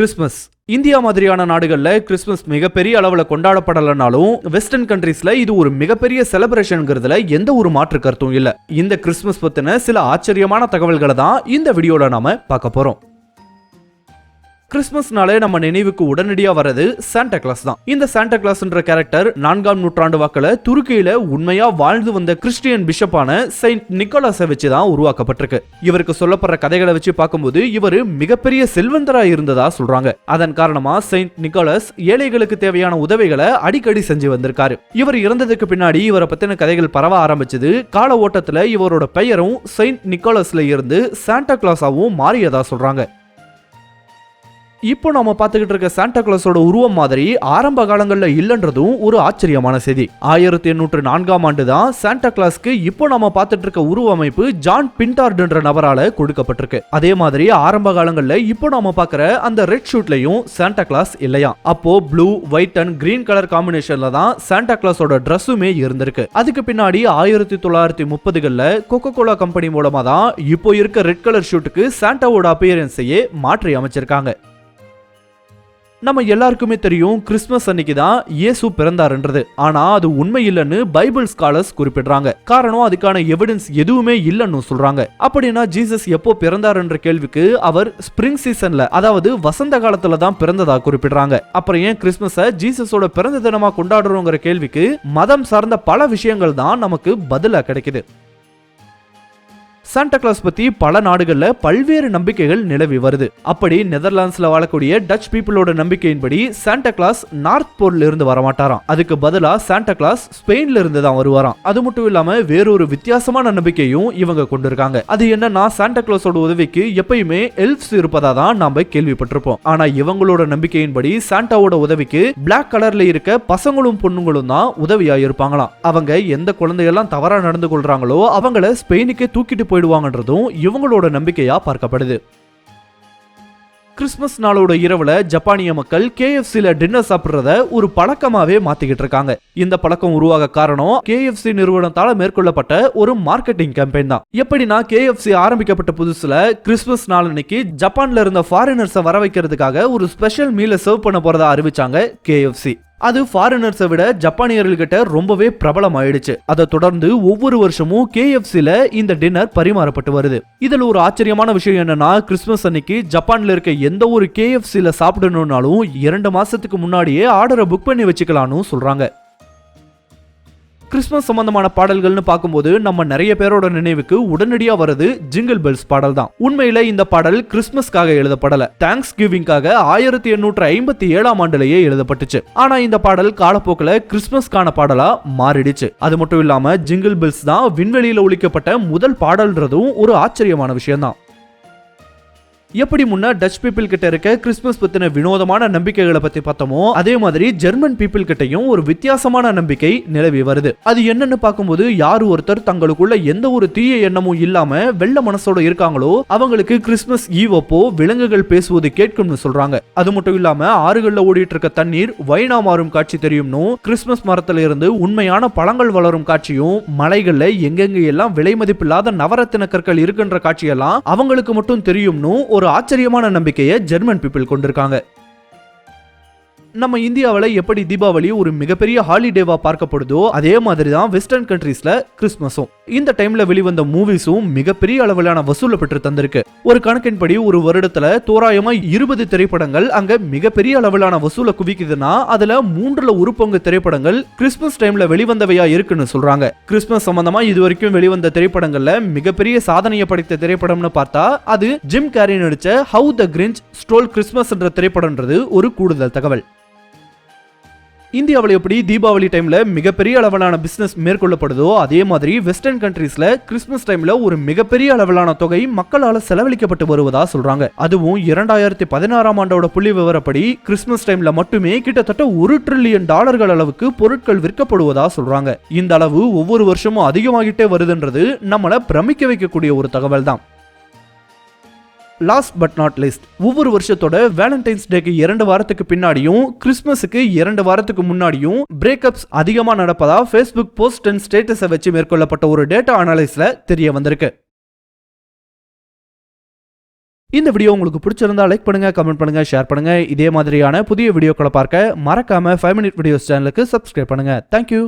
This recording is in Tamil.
கிறிஸ்மஸ் இந்தியா மாதிரியான நாடுகள்ல கிறிஸ்மஸ் மிகப்பெரிய அளவுல கொண்டாடப்படலைனாலும் வெஸ்டர்ன் கண்ட்ரீஸ்ல இது ஒரு மிகப்பெரிய செலிப்ரேஷனுங்கிறதுல எந்த ஒரு மாற்று கருத்தும் இல்லை. இந்த கிறிஸ்மஸ் பத்தின சில ஆச்சரியமான தகவல்களை தான் இந்த வீடியோல நாம பார்க்க போறோம். கிறிஸ்மஸ்னாலே நம்ம நினைவுக்கு உடனடியாக வர்றது சாண்டா கிளாஸ் தான். இந்த சாண்டா கிளாஸ்ன்ற கேரக்டர் நான்காம் நூற்றாண்டு வாக்கில் துருக்கியில் உண்மையாக வாழ்ந்து வந்த கிறிஸ்டியன் பிஷப்பான செயின்ட் நிக்கோலாஸை வச்சு தான் உருவாக்கப்பட்டிருக்கு. இவருக்கு சொல்லப்படுற கதைகளை வச்சு பார்க்கும்போது இவர் மிகப்பெரிய செல்வந்தராக இருந்ததா சொல்றாங்க. அதன் காரணமா செயின்ட் நிக்கோலஸ் ஏழைகளுக்கு தேவையான உதவிகளை அடிக்கடி செஞ்சு வந்திருக்காரு. இவர் இறந்ததுக்கு பின்னாடி இவரை பத்தின கதைகள் பரவ ஆரம்பிச்சது கால ஓட்டத்தில் இவரோட பெயரும் செயின்ட் நிக்கோலஸ்ல இருந்து சாண்டா கிளாஸாவும் மாறியதா சொல்றாங்க. இப்போ நம்ம பார்த்துக்கிட்டு இருக்க சாண்டா கிளாஸோட உருவம் மாதிரி ஆரம்ப காலங்களில் இல்லைன்றதும் ஒரு ஆச்சரியமான செய்தி. ஆயிரத்தி எண்ணூற்று நான்காம் ஆண்டு தான் சாண்டா கிளாஸ்க்கு இப்போ நம்ம பார்த்துட்டு இருக்க உருவமைப்பு ஜான் பின்டார்டுன்ற நபரால கொடுக்கப்பட்டிருக்கு. அதே மாதிரி ஆரம்ப காலங்களில் இப்போ நம்ம பார்க்குற அந்த ரெட் ஷூட்லையும் சாண்டா கிளாஸ் இல்லையா அப்போ blue white and green colour காம்பினேஷன்ல தான் சாண்டா கிளாஸோட ட்ரெஸ்ஸுமே இருந்திருக்கு. அதுக்கு பின்னாடி ஆயிரத்தி தொள்ளாயிரத்தி முப்பதுகளில் கொக்கோ கோலா கம்பெனி மூலமா தான் இப்போ இருக்க ரெட் கலர் ஷூட்டுக்கு சாண்டாவோட அப்பியரன்ஸையே மாற்றி அமைச்சிருக்காங்க. நம்ம எல்லாருக்குமே தெரியும் கிறிஸ்மஸ் அன்னைக்கு தான் இயேசு பிறந்தாருன்றது. ஆனா அது உண்மை இல்லைன்னு பைபிள் ஸ்காலர்ஸ் குறிப்பிடுறாங்க. காரணம் அதுக்கான எவிடன்ஸ் எதுவுமே இல்லைன்னு சொல்றாங்க. அப்படின்னா ஜீசஸ் எப்போ பிறந்தாருன்ற கேள்விக்கு அவர் ஸ்பிரிங் சீசன்ல அதாவது வசந்த காலத்துல தான் பிறந்ததா குறிப்பிடுறாங்க. அப்புறம் ஏன் கிறிஸ்மஸ ஜீசஸோட பிறந்த தினமா கொண்டாடுறோங்கிற கேள்விக்கு மதம் சார்ந்த பல விஷயங்கள் தான் நமக்கு பதிலா கிடைக்குது. சாண்டா கிளாஸ் பத்தி பல நாடுகள்ல பல்வேறு நம்பிக்கைகள் நிலவி வருது. அப்படி நெதர்லாண்ட்ஸ்ல வாழக்கூடிய டச் பீப்புளோட நம்பிக்கையின்படி சாண்டா கிளாஸ் நார்த் போர்ல இருந்து வரமாட்டாராம். அதுக்கு பதிலா சாண்டா கிளாஸ் ஸ்பெயின்ல இருந்து தான் வருவாராம். அது மட்டும் இல்லாம வேறொரு வித்தியாசமான நம்பிக்கையும் இவங்க கொண்டிருக்காங்க. அது என்னன்னா சாண்டா கிளாஸோட உதவிக்கு எப்பயுமே எல்ஃப்ஸ் இருப்பதா தான் நாம கேள்விப்பட்டிருப்போம். ஆனா இவங்களோட நம்பிக்கையின்படி சாண்டாவோட உதவிக்கு பிளாக் கலர்ல இருக்க பசங்களும் பொண்ணுங்களும் தான் உதவியா இருப்பாங்களாம் அவங்க எந்த குழந்தையெல்லாம் தவறா நடந்து கொள்றாங்களோ அவங்கள ஸ்பெயினுக்கே தூக்கிட்டு போய் போயிடுவாங்கன்றதும் இவங்களோட நம்பிக்கையா பார்க்கப்படுது. கிறிஸ்மஸ் நாளோட இரவுல ஜப்பானிய மக்கள் கேஎஃப்சில டின்னர் சாப்பிடுறத ஒரு பழக்கமாவே மாத்திக்கிட்டு இருக்காங்க. இந்த பழக்கம் உருவாக காரணம் கேஎஃப்சி நிறுவனத்தால மேற்கொள்ளப்பட்ட ஒரு மார்க்கெட்டிங் கேம்பெயின் தான். எப்படின்னா கேஎஃப்சி ஆரம்பிக்கப்பட்ட புதுசுல கிறிஸ்மஸ் நாள் அன்னைக்கு ஜப்பான்ல இருந்த ஃபாரினர்ஸை வர வைக்கிறதுக்காக ஒரு ஸ்பெஷல் மீலை சர்வ் பண்ண போறதா அறிவிச்சாங்க கேஎஃப்சி. அது ஃபாரினர்ஸை விட ஜப்பானியர்கள்கிட்ட ரொம்பவே பிரபலம் ஆயிடுச்சு அதை தொடர்ந்து ஒவ்வொரு வருஷமும் கேஎஃப்சில இந்த டின்னர் பரிமாறப்பட்டு வருது. இதில் ஒரு ஆச்சரியமான விஷயம் என்னன்னா கிறிஸ்மஸ் அன்னைக்கு ஜப்பான்ல இருக்க எந்த ஒரு கேஎஃப்சில சாப்பிடணும்னாலும் இரண்டு மாசத்துக்கு முன்னாடியே ஆர்டரை புக் பண்ணி வச்சுக்கலாம்னு சொல்றாங்க. கிறிஸ்மஸ் சம்பந்தமான பாடல்கள்னு பார்க்கும்போது நம்ம நிறைய பேரோட நினைவுக்கு உடனடியா வருது ஜிங்கிள் பெல்ஸ் பாடல் தான் உண்மையில இந்த பாடல் கிறிஸ்மஸ்க்காக எழுதப்படல. தேங்க்ஸ் கிவிங்காக ஆயிரத்தி எண்ணூற்று ஐம்பத்தி ஏழாம் ஆண்டுலேயே எழுதப்பட்டுச்சு. ஆனா இந்த பாடல் காலப்போக்கில் கிறிஸ்மஸ்க்கான பாடலா மாறிடுச்சு. அது மட்டும் இல்லாம ஜிங்கிள் பெல்ஸ் தான் விண்வெளியில ஒழிக்கப்பட்ட முதல் பாடல்ன்றதும் ஒரு ஆச்சரியமான விஷயம் தான் எப்படி முன்ன டச் பீப்பிள் கிட்ட இருக்க கிறிஸ்மஸ் பத்தின வினோதமான நம்பிக்கைகளை பத்தி பார்த்தோமோ அதே மாதிரி ஜெர்மன் பீப்பிள் கிட்டையும் ஒரு வித்தியாசமான நம்பிக்கை நிலவி வருது. அது என்னன்னு பார்க்கும்போது யார் ஒருத்தர் தங்களுக்குள்ள எந்த ஒரு தீய எண்ணமும் இல்லாம வெள்ள மனசோட இருக்காங்களோ அவங்களுக்கு கிறிஸ்மஸ் ஈவ் அப்போ விலங்குகள் பேசுவது கேட்கும்னு சொல்றாங்க. அது மட்டும் இல்லாம ஆறுகள்ல ஓடிட்டு இருக்க தண்ணீர் வைனா மாறும் காட்சி தெரியும்னு கிறிஸ்மஸ் மரத்துல இருந்து உண்மையான பழங்கள் வளரும் காட்சியும் மலைகள்ல எங்கெங்க எல்லாம் விலை மதிப்பில்லாத நவரத்தின கற்கள் இருக்குன்ற காட்சியெல்லாம் அவங்களுக்கு மட்டும் தெரியும்னு ஒரு ஒரு ஆச்சரியமான நம்பிக்கையை ஜெர்மன் பீப்புள் கொண்டிருக்காங்க. நம்ம இந்தியாவில் எப்படி தீபாவளி ஒரு மிகப்பெரிய ஹாலிடேவாக பார்க்கப்படுதோ அதே மாதிரி தான் வெஸ்டர்ன் கண்ட்ரீஸில் கிறிஸ்மஸும் இந்த டைம்ல வெளிவந்த மூவிஸும் மிகப்பெரிய அளவிலான வசூலை பெற்று தந்திருக்கு. ஒரு கணக்கின்படி ஒரு வருடத்துல தோராயமா இருபது திரைப்படங்கள் அங்க மிகப்பெரிய அளவிலான வசூலை குவிக்குதுன்னா அதுல மூன்றுல ஒரு பங்கு திரைப்படங்கள் கிறிஸ்மஸ் டைம்ல வெளிவந்தவையா இருக்குன்னு சொல்றாங்க. கிறிஸ்மஸ் சம்பந்தமா இது வரைக்கும் வெளிவந்த திரைப்படங்கள்ல மிகப்பெரிய சாதனையை படைத்த திரைப்படம்னு பார்த்தா அது ஜிம் கேரி நடிச்ச how the Grinch stole Christmas என்ற திரைப்படம்ன்றது ஒரு கூடுதல் தகவல். இந்தியாவில் எப்படி தீபாவளி டைமில் மிகப்பெரிய அளவிலான பிஸ்னஸ் மேற்கொள்ளப்படுதோ அதே மாதிரி வெஸ்டர்ன் கண்ட்ரீஸில் கிறிஸ்மஸ் டைமில் ஒரு மிகப்பெரிய அளவிலான தொகை மக்களால் செலவழிக்கப்பட்டு வருவதா சொல்கிறாங்க அதுவும் இரண்டாயிரத்தி பதினாறாம் ஆண்டோட புள்ளி விவரப்படி கிறிஸ்மஸ் டைமில் மட்டுமே கிட்டத்தட்ட ஒரு ட்ரில்லியன் டாலர்கள் அளவுக்கு பொருட்கள் விற்கப்படுவதா சொல்கிறாங்க இந்த அளவு ஒவ்வொரு வருஷமும் அதிகமாகிட்டே வருதுன்றது நம்மளை பிரமிக்க வைக்கக்கூடிய ஒரு தகவல் தான் லாஸ்ட் பட் நாட் லிஸ்ட் ஒவ்வொரு வருஷத்தோட வேலண்டைன்ஸ் டேக்கு இரண்டு வாரத்துக்கு பின்னாடியும் கிறிஸ்மஸுக்கு இரண்டு வாரத்துக்கு முன்னாடியும் பிரேக்கப்ஸ் அதிகமாக நடப்பதா ஃபேஸ்புக் போஸ்ட் அண்ட் ஸ்டேட்டஸை வச்சு மேற்கொள்ளப்பட்ட ஒரு டேட்டா அனாலிஸ்ல தெரிய வந்திருக்கு. இந்த வீடியோ உங்களுக்கு பிடிச்சிருந்தா லைக் பண்ணுங்க கமெண்ட் பண்ணுங்க ஷேர் பண்ணுங்க. இதே மாதிரியான புதிய வீடியோக்களை பார்க்க மறக்காம ஃபைவ் மினிட் வீடியோஸ் சேனலுக்கு சப்ஸ்கிரைப் பண்ணுங்க. Thank you